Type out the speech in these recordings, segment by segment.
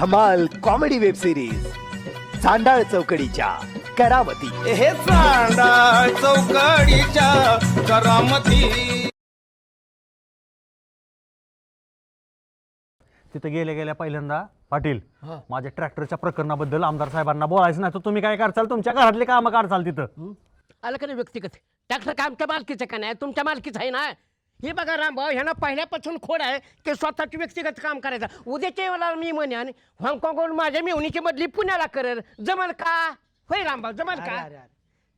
धमाल comedy web series Chandal चौकडीच्या करावती. हे चांदा चौकडीच्या करामती. तिथे गेल्या गेल्या पहिल्यांदा पाटील माझ्या ट्रॅक्टरच्या प्रकरणाबद्दल आमदार साहेबांना बोलायचं नाही तर तुम्ही काय करचाल? तुमच्या घरातले कामं काढचाल तिथं. आलं का नाही व्यक्तिगत? ट्रॅक्टर काय आमच्या मालकीचं का नाही? तुमच्या मालकीचं आहे ना? हे बघा रामभाऊ ह्यांना पहिल्यापासून खोड आहे की स्वतःची व्यक्तिगत काम करायचं. उद्याच्या वेळेला मी म्हणेन हाँगकाँगहून माझ्या मेवणीची बदली पुण्याला करेल. जमल का? होय रामभाऊ जमल अरे, का? अरे, अरे.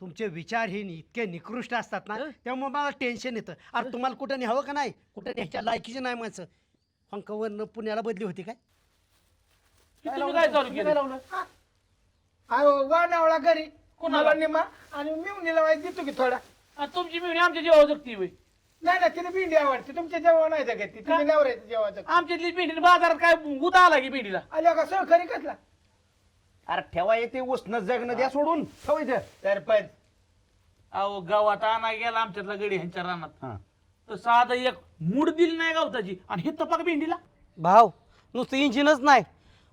तुमचे विचार हे इतके निकृष्ट असतात ना त्यामुळे मला टेन्शन येतं. अरे तुम्हाला कुठं न्यावं का नाही? कुठं न्यायच्या लायकीचे नाही माणसं. पंकवरनं पुण्याला बदली होती काय? अहो वानावळा घरी. कुणाला? निमा आणि मिवणीला वाईट देतो की थोडा. तुमची मिळून आमच्या जेव्हा जगती नाही ना तिने भेंडी आवडते. तुमच्या जेवण नाही जगत ती तुम्ही नवऱ्याचं जेवण आमच्यातली भेंडी बाजारात काय उदा आला की भेंडीला? आल्या का सहकारी कसला अरे ठेवा येते उष्ण जगणं द्या सोडून. ठेवायचं सरपंच. अहो गावात आणा गेला आमच्यातला गडी ह्यांच्या रानात. तर साधा एक मूड दिली नाही गावताची. आणि हे तपाक भेंडीला? भाव नुसतं इंजिनच नाही.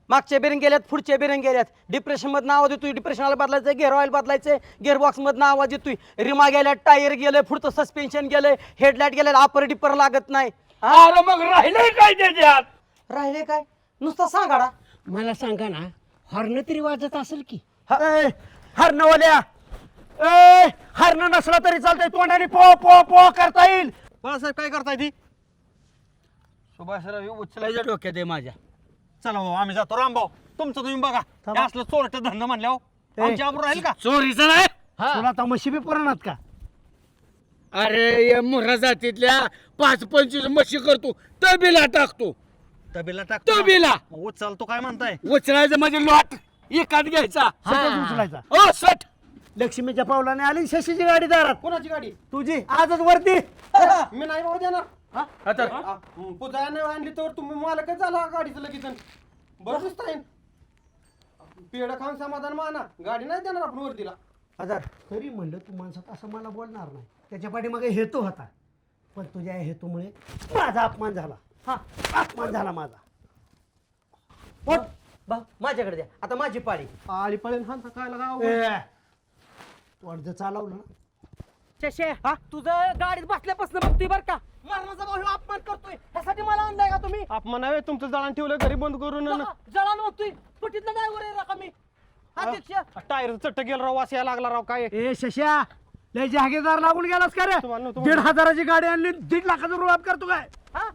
मागच्या बेरिंग गेल्यात पुढच्या बेरिंग गेल्यात डिप्रेशनमधनं आवाज येतोय डिप्रेशनला बदलायचं गेअर ऑइल बदलायचं गेअर बॉक्समधनं आवाज येतोय. रिमा गेल्या टायर गेलं पुढचं सस्पेन्शन गेलंय हेडलाईट गेलं अपर डिपर लागत नाही. हा? अरे मग राहिलंय काय त्याच्यात? राहिले काय? नुसतं सांगाडा मला सांगा ना हॉर्न तरी वाजत असेल की? हरणवाल्या ए हरण नसला तरी चालतंय तोंडाने पो पो पो करता येईल. बाळासाहेब काय करताय ती? सुभाषराव उचलायच्या डोक्यात आहे माझ्या. चला भाऊ आम्ही जातो. रामभाऊ तुमचं तुम्ही बघा. हे असलं चोरट धंदा म्हणल्यावर आमच्या आबरू राहील का? चोरीचं नाही. तुला आता म्हशी बी पुराणात का? अरे या मुर्रा जातीतल्या पाच पंचवीस म्हशी करतो. तबीला टाकतो. तबेला टाक तबीला. चालतो काय म्हणताय? उचलायचं म्हणजे लॉट. एकात घ्यायचा. उचलायचा. ओ सट. लक्ष्मीच्या पावलाने आली शशीची गाडी दारात. कोणाची गाडी? तुझी. आजच वरती. मी नाही बाबा देणार. आता पुजाने आणली तर तुम्ही मालकच झाला गाडीचं लगेच बरं दिसता पेड खाऊन समाधान माना. गाडी नाही देणार आपण वरतीला हजार तरी म्हणलं तू माणसात असं मला बोलणार नाही. त्याच्या पाठीमागे हेतू होता. पण तुझ्या या हेतूमुळे माझा अपमान झाला. हा. अपमान झाला माझा. पोट बा माझ्याकडे द्या. आता माझी पाळी. आली पळेल हा काय लागा ए, तू अर्ज चालवलं ना. शशे तुझं गाडीत बसल्यापासून बघतोय बरं का? मरणाचा भाऊ ह्यो अपमान करतोय. ह्यासाठी मला आणलाय का तुम्ही? आपण नाही तुमचं जळण ठेवलं घरी बंद करून जळान बघतोय कुठीतला ड्रायव्हर आहे का मी? अध्यक्ष टायर चट्ट गेला राव वास यायला लागला राव काय? ए शशा लय जहागीरदार लागून गेलास का रे? तुम्हाला- दीड हजाराची गाडी आणली दीड लाखाचा रुपयात करतो काय? हा?